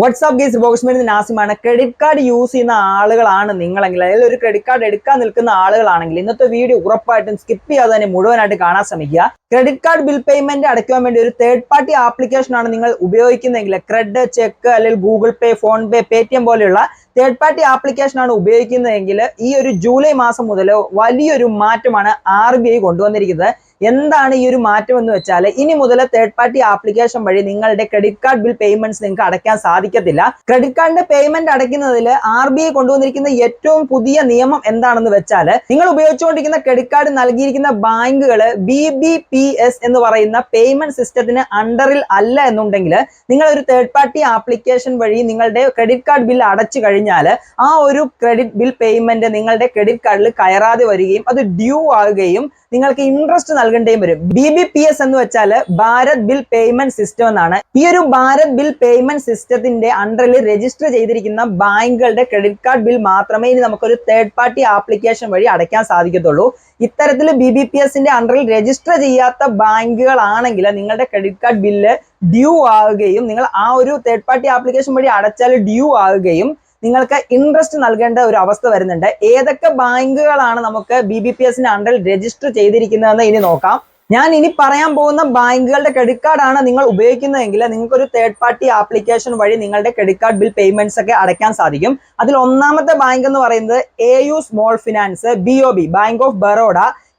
WhatsApp guys ബോക്സ്മെന്റ് നാസിമാണ് credit card use ചെയ്യുന്ന ആളുകളാണ് നിങ്ങളെങ്കിൽ അല്ലെങ്കിൽ ഒരു ക്രെഡിറ്റ് കാർഡ് എടുക്കാൻ നിൽക്കുന്ന ആളുകളാണെങ്കിൽ ഇന്നത്തെ വീഡിയോ ഉറപ്പായിട്ടും സ്കിപ്പ് ചെയ്യാതെ തന്നെ മുഴുവനായിട്ട് കാണാൻ ശ്രമിക്കുക. ക്രെഡിറ്റ് കാർഡ് ബിൽ പേയ്മെന്റ് അടയ്ക്കാൻ വേണ്ടി ഒരു തേർഡ് പാർട്ടി ആപ്ലിക്കേഷൻ ആണ് നിങ്ങൾ ഉപയോഗിക്കുന്നതെങ്കിൽ ക്രെഡ് ചെക്ക് അല്ലെങ്കിൽ Google Pay PhonePe Paytm പോലെയുള്ള തേർഡ് പാർട്ടി ആപ്ലിക്കേഷൻ ആണ് ഉപയോഗിക്കുന്നതെങ്കിൽ ഈ ഒരു ജൂലൈ മാസം മുതൽ വലിയൊരു മാറ്റമാണ് ആർ ബി ഐ കൊണ്ടുവന്നിരിക്കുന്നത്. എന്താണ് ഈ ഒരു മാറ്റം എന്ന് വെച്ചാൽ ഇനി മുതൽ തേർഡ് പാർട്ടി ആപ്ലിക്കേഷൻ വഴി നിങ്ങളുടെ ക്രെഡിറ്റ് കാർഡ് ബിൽ പേയ്മെന്റ്സ് നിങ്ങൾക്ക് അടയ്ക്കാൻ സാധിക്കത്തില്ല. ക്രെഡിറ്റ് കാർഡിന്റെ പേയ്മെന്റ് അടയ്ക്കുന്നതിൽ ആർ ബി ഐ കൊണ്ടുവന്നിരിക്കുന്ന ഏറ്റവും പുതിയ നിയമം എന്താണെന്ന് വെച്ചാൽ നിങ്ങൾ ഉപയോഗിച്ചുകൊണ്ടിരിക്കുന്ന ക്രെഡിറ്റ് കാർഡ് നൽകിയിരിക്കുന്ന ബാങ്കുകൾ ബി ബി പി എസ് എന്ന് പറയുന്ന പേയ്മെന്റ് സിസ്റ്റത്തിന് അണ്ടറിൽ അല്ല എന്നുണ്ടെങ്കിൽ നിങ്ങൾ ഒരു തേർഡ് പാർട്ടി ആപ്ലിക്കേഷൻ വഴി നിങ്ങളുടെ ക്രെഡിറ്റ് കാർഡ് ബിൽ അടച്ചു കഴിഞ്ഞാൽ ആ ഒരു ക്രെഡിറ്റ് ബിൽ പേയ്മെന്റ് നിങ്ങളുടെ ക്രെഡിറ്റ് കാർഡിൽ കയറാതെ വരികയും അത് ഡ്യൂ ആകുകയും നിങ്ങൾക്ക് ഇൻട്രസ്റ്റ് നൽകേണ്ടിയും വരും. ബി ബി പി എസ് എന്ന് വെച്ചാൽ ഭാരത് ബിൽ പേയ്മെന്റ് സിസ്റ്റം എന്നാണ്. ഈ ഒരു ഭാരത് ബിൽ പേയ്മെന്റ് സിസ്റ്റത്തിന്റെ അണ്ടറിൽ രജിസ്റ്റർ ചെയ്തിരിക്കുന്ന ബാങ്കുകളുടെ ക്രെഡിറ്റ് കാർഡ് ബിൽ മാത്രമേ ഇനി നമുക്കൊരു തേർഡ് പാർട്ടി ആപ്ലിക്കേഷൻ വഴി അടയ്ക്കാൻ സാധിക്കത്തുള്ളൂ. ഇത്തരത്തിൽ ബി ബി പി എസിന്റെ അണ്ടറിൽ രജിസ്റ്റർ ചെയ്യാത്ത ബാങ്കുകളാണെങ്കിൽ നിങ്ങളുടെ ക്രെഡിറ്റ് കാർഡ് ബില്ല് ഡ്യൂ ആവുകയും നിങ്ങൾ ആ ഒരു തേർഡ് പാർട്ടി ആപ്ലിക്കേഷൻ വഴി അടച്ചാൽ ഡ്യൂ ആവുകയും നിങ്ങൾക്ക് ഇൻട്രസ്റ്റ് നൽകേണ്ട ഒരു അവസ്ഥ വരുന്നുണ്ട്. ഏതൊക്കെ ബാങ്കുകളാണ് നമുക്ക് ബി ബി പി എസിന്റെ അണ്ടറിൽ രജിസ്റ്റർ ചെയ്തിരിക്കുന്നതെന്ന് ഇനി നോക്കാം. ഞാൻ ഇനി പറയാൻ പോകുന്ന ബാങ്കുകളുടെ ക്രെഡിറ്റ് കാർഡാണ് നിങ്ങൾ ഉപയോഗിക്കുന്നതെങ്കിൽ നിങ്ങൾക്ക് ഒരു തേർഡ് പാർട്ടി ആപ്ലിക്കേഷൻ വഴി നിങ്ങളുടെ ക്രെഡിറ്റ് കാർഡ് ബിൽ പേയ്മെന്റ്സ് ഒക്കെ അടയ്ക്കാൻ സാധിക്കും. അതിൽ ഒന്നാമത്തെ ബാങ്ക് എന്ന് പറയുന്നത് A U small finance B O B bank of Baroda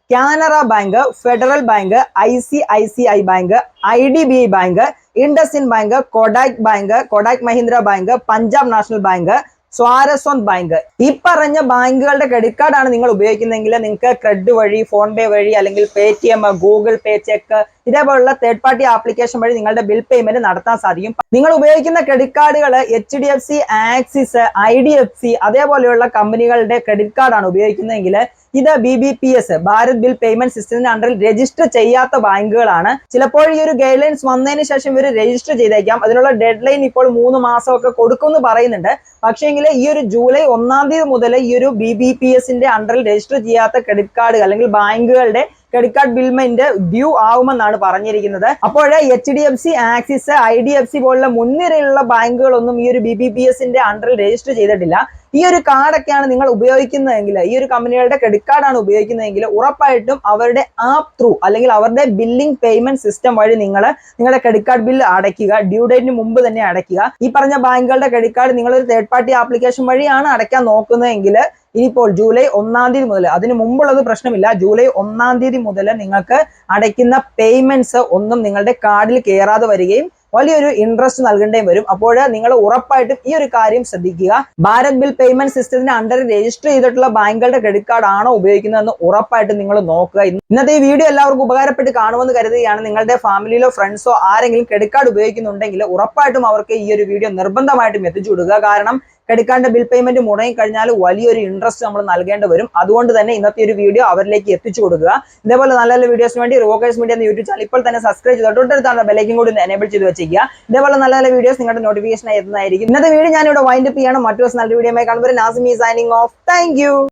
Canara bank federal bank I C I C I bank I D B I bank IndusInd bank Kotak bank Kotak Mahindra bank Punjab national bank Saraswat bank. ഈ പറഞ്ഞ ബാങ്കുകളുടെ credit കാർഡാണ് നിങ്ങൾ ഉപയോഗിക്കുന്നതെങ്കിൽ നിങ്ങൾക്ക് cred വഴി phone പേ വഴി അല്ലെങ്കിൽ പേടിഎം ഗൂഗിൾ പേ ചെക്ക് ഇതേപോലുള്ള തേർഡ് പാർട്ടി ആപ്ലിക്കേഷൻ വഴി നിങ്ങളുടെ ബിൽ പേയ്മെന്റ് നടത്താൻ സാധിക്കും. നിങ്ങൾ ഉപയോഗിക്കുന്ന ക്രെഡിറ്റ് കാർഡുകൾ H D F C Axis I D F C അതേപോലെയുള്ള കമ്പനികളുടെ ക്രെഡിറ്റ് കാർഡാണ് ഉപയോഗിക്കുന്നതെങ്കിൽ ഇത് B B P S Bharat bill payment സിസ്റ്റത്തിന്റെ അണ്ടറിൽ രജിസ്റ്റർ ചെയ്യാത്ത ബാങ്കുകളാണ്. ചിലപ്പോൾ ഈ ഒരു ഗൈഡ് ലൈൻസ് വന്നതിന് ശേഷം ഇവർ രജിസ്റ്റർ ചെയ്തേക്കാം. അതിനുള്ള ഡെഡ് ലൈൻ ഇപ്പോൾ മൂന്ന് മാസമൊക്കെ കൊടുക്കുമെന്ന് പറയുന്നുണ്ട്. പക്ഷേങ്കിൽ ഈ ഒരു ജൂലൈ ഒന്നാം തീയതി മുതൽ ഈ ഒരു ബി ബി പി എസിന്റെ അണ്ടറിൽ രജിസ്റ്റർ ചെയ്യാത്ത ക്രെഡിറ്റ് കാർഡുകൾ അല്ലെങ്കിൽ ബാങ്കുകളുടെ ക്രെഡിറ്റ് കാർഡ് ബിൽമെന്റ് ഡ്യൂ ആവുമെന്നാണ് പറഞ്ഞിരിക്കുന്നത്. അപ്പോൾ H D F C Axis I D F C പോലുള്ള മുൻനിരയിലുള്ള ബാങ്കുകളൊന്നും ഈ ഒരു ബി ബി പി എസിന്റെ അണ്ടറിൽ രജിസ്റ്റർ ചെയ്തിട്ടില്ല. ഈ ഒരു കാർഡൊക്കെയാണ് നിങ്ങൾ ഉപയോഗിക്കുന്നതെങ്കിൽ ഈ ഒരു കമ്പനികളുടെ ക്രെഡിറ്റ് കാർഡാണ് ഉപയോഗിക്കുന്നതെങ്കിൽ ഉറപ്പായിട്ടും അവരുടെ ആപ്പ് ത്രൂ അല്ലെങ്കിൽ അവരുടെ ബില്ലിംഗ് പേയ്മെന്റ് സിസ്റ്റം വഴി നിങ്ങൾ നിങ്ങളുടെ ക്രെഡിറ്റ് കാർഡ് ബില്ല് അടയ്ക്കുക ഡ്യൂ ഡേറ്റിന് മുമ്പ് തന്നെ അടയ്ക്കുക. ഈ പറഞ്ഞ ബാങ്കുകളുടെ ക്രെഡിറ്റ് കാർഡ് നിങ്ങൾ ഒരു തേർഡ് പാർട്ടി ആപ്ലിക്കേഷൻ വഴിയാണ് അടയ്ക്കാൻ നോക്കുന്നതെങ്കിൽ ഇനിയിപ്പോൾ ജൂലൈ ഒന്നാം തീയതി മുതൽ അതിന് മുമ്പുള്ളത് പ്രശ്നമില്ല ജൂലൈ ഒന്നാം തീയതി മുതൽ നിങ്ങൾക്ക് അടയ്ക്കുന്ന പേയ്മെന്റ്സ് ഒന്നും നിങ്ങളുടെ കാർഡിൽ കയറാതെ വരികയും വലിയൊരു ഇൻട്രസ്റ്റ് നൽകേണ്ടേയും വരും. അപ്പോൾ നിങ്ങൾ ഉറപ്പായിട്ടും ഈ ഒരു കാര്യം ശ്രദ്ധിക്കുക. ഭാരത് ബിൽ പേയ്മെന്റ് സിസ്റ്റത്തിന് അണ്ടർ രജിസ്റ്റർ ചെയ്തിട്ടുള്ള ബാങ്കുകളുടെ ക്രെഡിറ്റ് കാർഡ് ആണോ ഉപയോഗിക്കുന്നതെന്ന് ഉറപ്പായിട്ടും നിങ്ങൾ നോക്കുക. ഇന്നത്തെ ഈ വീഡിയോ എല്ലാവർക്കും ഉപകാരപ്പെട്ട് കാണുമെന്ന് കരുതുകയാണ്. നിങ്ങളുടെ ഫാമിലിയിലോ ഫ്രണ്ട്സോ ആരെങ്കിലും ക്രെഡിറ്റ് കാർഡ് ഉപയോഗിക്കുന്നുണ്ടെങ്കിൽ ഉറപ്പായിട്ടും അവർക്ക് ഈ ഒരു വീഡിയോ നിർബന്ധമായിട്ടും എത്തിച്ചു കൊടുക്കുക കാരണം ക്രെഡിറ്റ് ബിൽ പേയ്മെന്റ് മുടങ്ങി കഴിഞ്ഞാൽ വലിയൊരു ഇൻട്രസ്റ്റ് നമ്മൾ നൽകേണ്ടി വരും. അതുകൊണ്ട് തന്നെ ഇന്നത്തെ ഒരു വീഡിയോ അവരിലേക്ക് എത്തിച്ചു കൊടുക്കുക. ഇതേപോലെ നല്ല നല്ല വീഡിയോസിന് വേണ്ടി റോക്കേഴ്സ് മീഡിയ എന്ന യൂട്യൂബ് ചാനൽ ഇപ്പോൾ തന്നെ സബ്സ്ക്രൈബ് ചെയ്ത് തൊട്ടടുത്താണ് ബെലൈക്കും കൂടി എനേബിൾ ചെയ്ത് വെച്ചിരിക്കുക. ഇതേപോലെ നല്ല നല്ല വീഡിയോസ് നിങ്ങളുടെ നോട്ടിഫിക്കേഷൻ എത്തുന്നതായിരിക്കും. ഇന്നത്തെ വീഡിയോ ഞാനിവിടെ വൈൻഡപ്പ് ചെയ്യണം. മറ്റു ദിവസം നല്ല വീഡിയോ കാണുമ്പോൾ നാസിമി സൈനിങ് ഓഫ് താങ്ക്